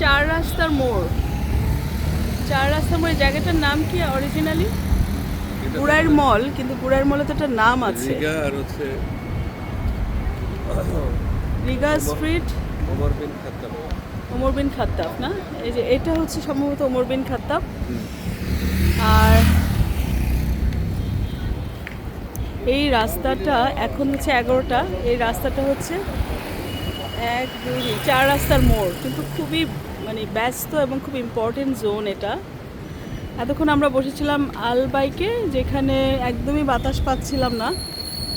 চার রাস্তার মোড়। চার রাস্তার মোড়ে জায়গাটার নাম কি অরিজিনালি গুড়াইয়ের মল কিন্তু গুড়াইয়ের মলে তো একটা নাম আছে। রিগা আর হচ্ছে Riga street. Omar bin Khattab. Omar bin Khattab না? এই যে এটা হচ্ছে সম্ভবত ওমর বিন খাত্তাব। আর এই রাস্তাটা এখন হচ্ছে এগারোটা। এই রাস্তাটা হচ্ছে এক, দুই চার রাস্তার মোড়, কিন্তু খুবই মানে ব্যস্ত এবং খুব ইম্পর্টেন্ট জোন এটা। এতক্ষণ আমরা বসেছিলাম আল বাইকে যেখানে একদমই বাতাস পাচ্ছিলাম না।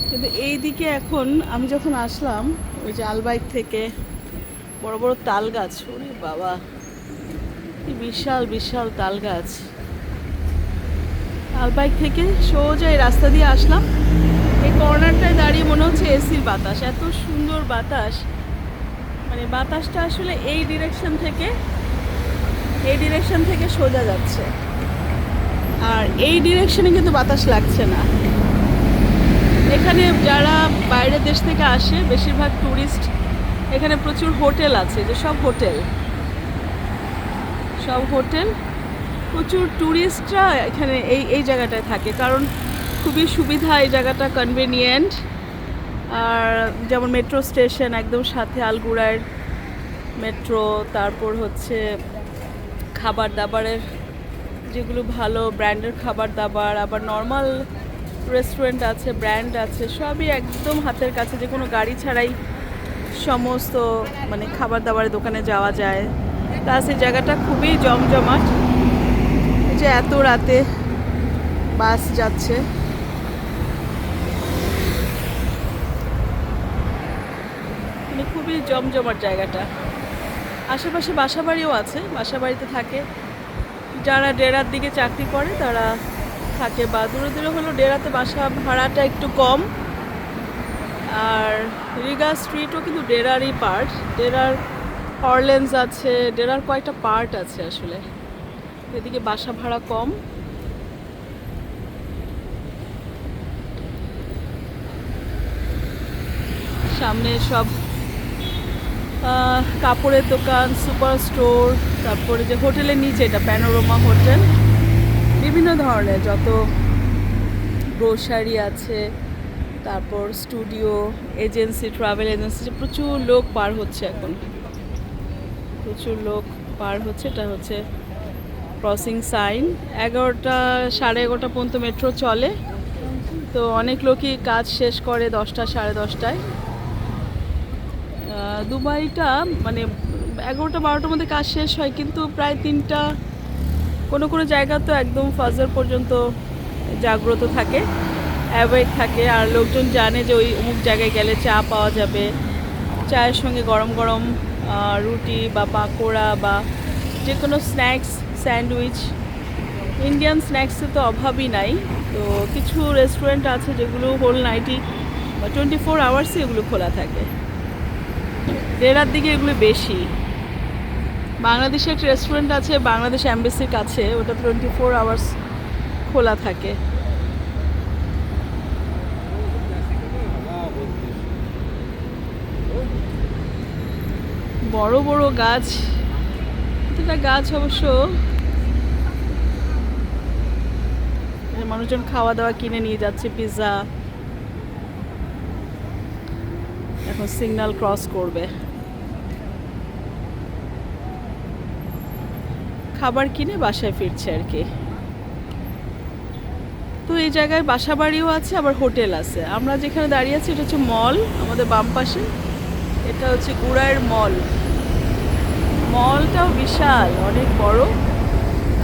কিন্তু এই দিকে এখন আমি যখন আসলাম, ওই যে আল বাইক থেকে বড় বড় তাল গাছ ওরে বাবা, কি বিশাল বিশাল তাল গাছ আলবাইক থেকে সোজা এই রাস্তা দিয়ে আসলাম। এই কর্নারটায় দাঁড়িয়ে মনে হচ্ছে এসির বাতাস, এত সুন্দর বাতাস। মানে বাতাসটা আসলে এই ডিরেকশন থেকে, এই ডিরেকশন থেকে সোজা যাচ্ছে। আর এই ডিরেকশনে কিন্তু বাতাস লাগছে না। এখানে যারা বাইরের দেশ থেকে আসে, বেশিরভাগ ট্যুরিস্ট এখানে প্রচুর হোটেল আছে, যে সব হোটেল। সব হোটেল। প্রচুর ট্যুরিস্টরা এখানে এই এই জায়গাটায় থাকে, কারণ খুবই সুবিধা এই জায়গাটা কনভেনিয়েন্ট আর যেমন মেট্রো স্টেশন একদম সাথে আলগুড়ার মেট্রো তারপর হচ্ছে খাবার দাবারের যেগুলো ভালো ব্র্যান্ডের খাবার দাবার আবার নর্মাল রেস্টুরেন্ট আছে ব্র্যান্ড আছে, সবই একদম হাতের কাছে। যে কোনো গাড়ি ছাড়াই সমস্ত মানে খাবার দাবারের দোকানে যাওয়া যায়। প্লাস এই জায়গাটা খুবই জমজমাট। যে এত রাতে বাস যাচ্ছে। মানে খুবই জমজমাট জায়গাটা। আশেপাশে বাসা বাড়িও আছে বাসা বাড়িতে থাকে। যারা ডেরার দিকে চাকরি করে, তারা থাকে। বা দূরে দূরে হলেও ডেরাতে বাসা ভাড়াটা একটু কম। আর রিগা স্ট্রিটও কিন্তু ডেরারই পার্ট। ডেরার অরলেন্স আছে, ডেরার কয়েকটা পার্ট আছে আসলে। এদিকে বাসা ভাড়া কম। সামনে সব কাপড়ের দোকান, সুপার স্টোর, তারপরে যে হোটেলের নিচে এটা প্যানোরোমা হোটেল, বিভিন্ন ধরনের যত গ্রোসারি আছে, তারপর স্টুডিও, এজেন্সি, ট্রাভেল এজেন্সি প্রচুর লোক পার হচ্ছে এখন। প্রচুর লোক পার হচ্ছে, এটা হচ্ছে ক্রসিং সাইন এগারোটা, সাড়ে এগারোটা পর্যন্ত মেট্রো চলে। তো অনেক লোকই কাজ শেষ করে দশটা, সাড়ে দশটায়। দুবাইটা মানে এগারোটা, বারোটার মধ্যে কাজ শেষ হয়, কিন্তু প্রায় তিনটা, কোনো কোনো জায়গা তো একদম ফাজার পর্যন্ত জাগ্রত থাকে অ্যাওয়েক থাকে, আর লোকজন জানে যে ওই অমুক জায়গায় গেলে চা পাওয়া যাবে, চায়ের সঙ্গে গরম গরম রুটি বা পাকোড়া বা যে কোনো স্ন্যাক্স, স্যান্ডউইচ, ইন্ডিয়ান স্ন্যাক্সের তো অভাবই নাই, তো কিছু রেস্টুরেন্ট আছে যেগুলো হোল নাইটি বা টোয়েন্টি ফোর আওয়ার্সই এগুলো খোলা থাকে। দেড়ার দিকে এগুলো বেশি। বাংলাদেশে একটা রেস্টুরেন্ট আছে, বাংলাদেশ অ্যাম্বাসির কাছে, ওটা টোয়েন্টি ফোর আওয়ার্স খোলা থাকে। বড় বড় গাছ, প্রতিটা গাছ অবশ্য মানুষজন খাওয়া দাওয়া কিনে নিয়ে যাচ্ছে পিৎজা এখন সিগন্যাল ক্রস করবে। খাবার কিনে বাসায় ফিরছে আর কি। তো এই জায়গায় বাসা বাড়িও আছে, আবার হোটেল আছে। আমরা যেখানে দাঁড়িয়ে আছি, এটা হচ্ছে মল, আমাদের বাম পাশে। এটা হচ্ছে গুড়াইয়ের মল। মলটাও বিশাল, অনেক বড়।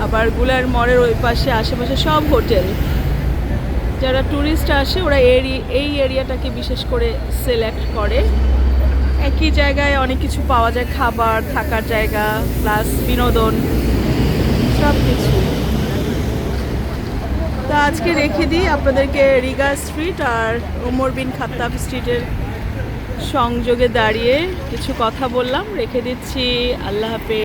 আবারগুলার মলের ওই পাশে, আশেপাশে সব হোটেল। যারা ট্যুরিস্ট আসে, ওরা এরি, এই এরিয়াটাকে বিশেষ করে সিলেক্ট করে। একই জায়গায় অনেক কিছু পাওয়া যায়, খাবার, থাকার জায়গা প্লাস বিনোদন সব কিছু তা আজকে রেখে দিই আপনাদেরকে রিগা স্ট্রিট আর ওমর বিন খাত্তাব স্ট্রিটের সংযোগে দাঁড়িয়ে কিছু কথা বললাম। রেখে দিচ্ছি, আল্লাহ হাফেজ।